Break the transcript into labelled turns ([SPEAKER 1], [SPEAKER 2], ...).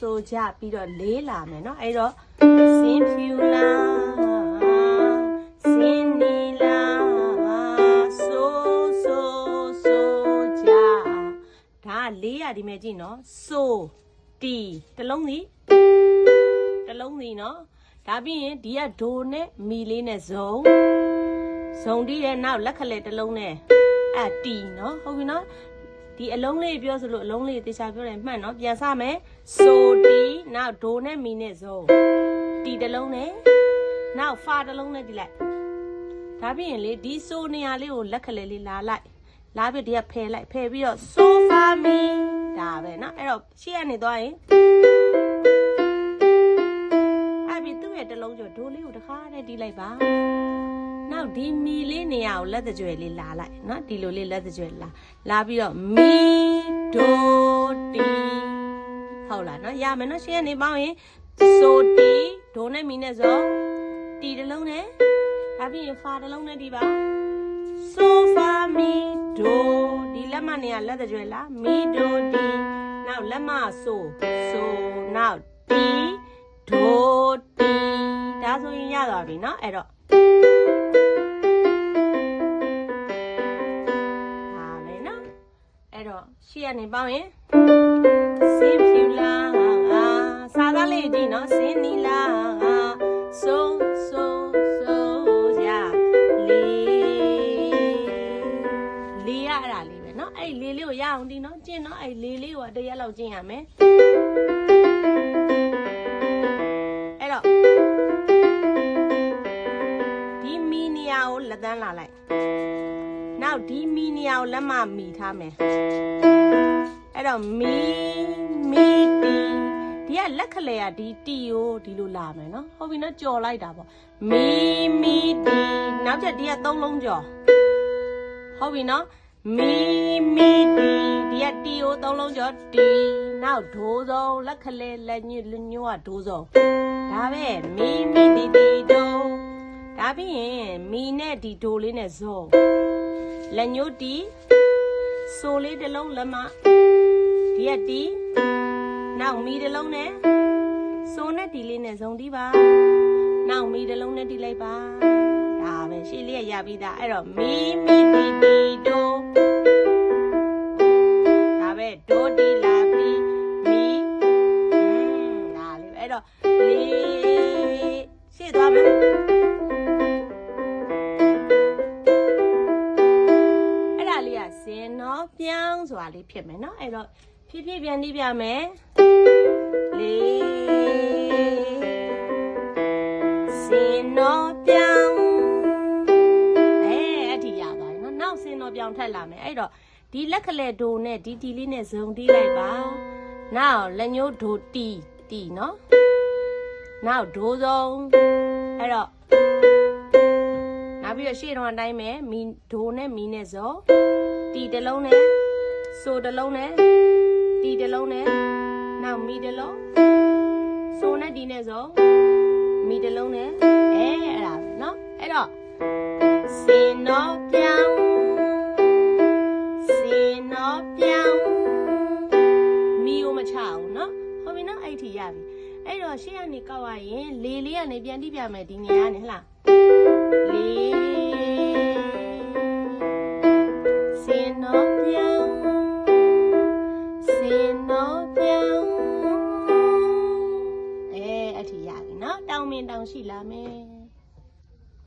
[SPEAKER 1] ဆိုကြပြီးတော့လေးလာမယ်เนาะအဲ့တော့စင်ဖြူလာစင်နီလာဆိုဆိုဆိုကြဒါကလေးရဒီမဲ့ကြည့်เนาะဆိုတီတလုံးစီတလုံးစီเนาะဒါပြီးရင်ဒီကဒိုနဲ့မီလေးနဲ့ဇုံဇုံတီးတဲ့နောက်လက်ခလက်တစ်လုံးနဲ့အတီเนาะဟုတ်ပြီเนาะ ဒီအလုံးလေးပြောဆိုလို့အလုံးလေးတေချာပြောတယ်မှတ်เนาะပြန်စမယ်ဆိုတီနောက်ဒိုနဲ့မီနဲ့ဇုံတီတစ်လုံးနဲ့နောက်ဖာတစ်လုံးနဲ့ဒီလိုက်ဒါပြီးရင်လေဒီဆိုနေရာလေးကိုလက်ခလက်လေးလာလိုက်လာပြီးဒီကဖယ်လိုက်ဖယ်ပြီးတော့ဆိုဖာမီဒါပဲเนาะအဲ့တော့ရှေ့ကနေသွားရင် အဲ့ပြီးသူ့ရဲ့တစ်လုံးကျော်ဒိုးလေးကိုတစ်ခါတည်းတီးလိုက်ပါ နောက်ဒီမီလေးနေရာကိုလက်တကြွယ်လေးလာလိုက်နော်ဒီလိုလေးလက်တကြွယ်လာလာပြီးတော့မီဒိုတီဟုတ်လားနော်ရမယ်နော်ရှင်းကနေပေါင်းရင်ဆိုတီဒိုနဲ့မီနဲ့ဆိုတီတစ်လုံးနဲ့ဒါပြီးရင်ဖာတစ်လုံးနဲ့ဒီပါဆိုဖာမီဒိုဒီလက်မနေရာလက်တကြွယ်လာမီဒိုတီနောက်လက်မဆိုဆိုနောက်တီဒိုတီဒါဆိုရင်ရသွားပြီနော်အဲ့တော့ အဲ့တော့ရှေ့ကနေပေါင်းရင်စင်ဖြူလာစာသားလေးကြည့်နော်စင်နီလာဆုံးဆုံးဆုံးရလေးလေးရအဲ့ဒါလေးပဲနော်အဲ့လေးလေးကိုရအောင်ဒီနော်ကျင့်နော်အဲ့လေးလေးကိုတရက်လောက်ကျင့်ရမယ်အဲ့တော့ဒီမီနီယာကိုလက်သန်းလာလိုက် နောက်ဒီမီနီယာကိုလက်မမီထားမယ်အဲ့တော့မီမီတီဒီကလက်ခလဲကဒီတီကိုဒီလိုလာမယ်နော်ဟုတ်ပြီနော်ကြော်လိုက်တာပေါ့မီမီတီနောက်ချက်ဒီကသုံးလုံးကြော်ဟုတ်ပြီနော်မီမီတီဒီကတီကိုသုံးလုံးကြော်တီနောက်ဒိုးစုံလက်ခလဲလက်ညှိလက်ညှိုးကဒိုးစုံဒါပဲမီမီတီတီဒိုးဒါပြီးရင်မီနဲ့ဒီဒိုးလေးနဲ့ဇုံ လက်ညှိုးတီဆိုလေးတစ်လုံးလက်မဒီကတီနောက်မီတစ်လုံးနဲ့ဆိုနဲ့ဒီလေးနဲ့ဇုံတီးပါနောက်မီတစ်လုံးနဲ့တီးလိုက်ပါဒါပဲရှေ့လေးရရပြီးသားအဲ့တော့မီမီတီတီဒိုးဒါပဲဒိုးတီလာပြီးမီอืมဒါလေးပဲအဲ့တော့လေးရှေ့သွားမယ် လေးဖြစ်မယ်နော်အဲ့တော့ဖြည်းဖြည်းပြန်နှီးပြမယ်လေးစင်တော့ပြောင်းအဲအထိရသွားပြီနော်နောက်စင်တော့ပြောင်းထက်လာမယ်အဲ့တော့ဒီလက်ကလေးဒိုနဲ့ဒီတီလေးနဲ့ဇုံတီးလိုက်ပါနောက်လက်ညှိုးဒိုတီတီနော်နောက်ဒိုဆုံးအဲ့တော့နောက်ပြီးတော့ရှေ့တော့အတိုင်းပဲမီဒိုနဲ့မီနဲ့ဇုံတီတစ်လုံးနဲ့ ဆိုတစ်လုံးနဲ့တီတစ်လုံးနဲ့နောက်မီတစ်လုံးဆိုနဲ့ဒီနဲ့ဇောမီတစ်လုံးနဲ့အဲအဲ့ဒါပဲเนาะအဲ့တော့စင်တော့ပြောင်းစင်တော့ပြောင်းမီကိုမချအောင်เนาะဟုတ်ပြီเนาะအဲ့ဒီရပြီအဲ့တော့ရှေ့ကနေကောက်ရရင်လေလေးကနေပြန်တိပြမယ်ဒီနေရာကနေဟလားလေး တော်ပြန်အဲအထီရပြီနော်တောင်းမင်းတောင်းရှိလာမယ်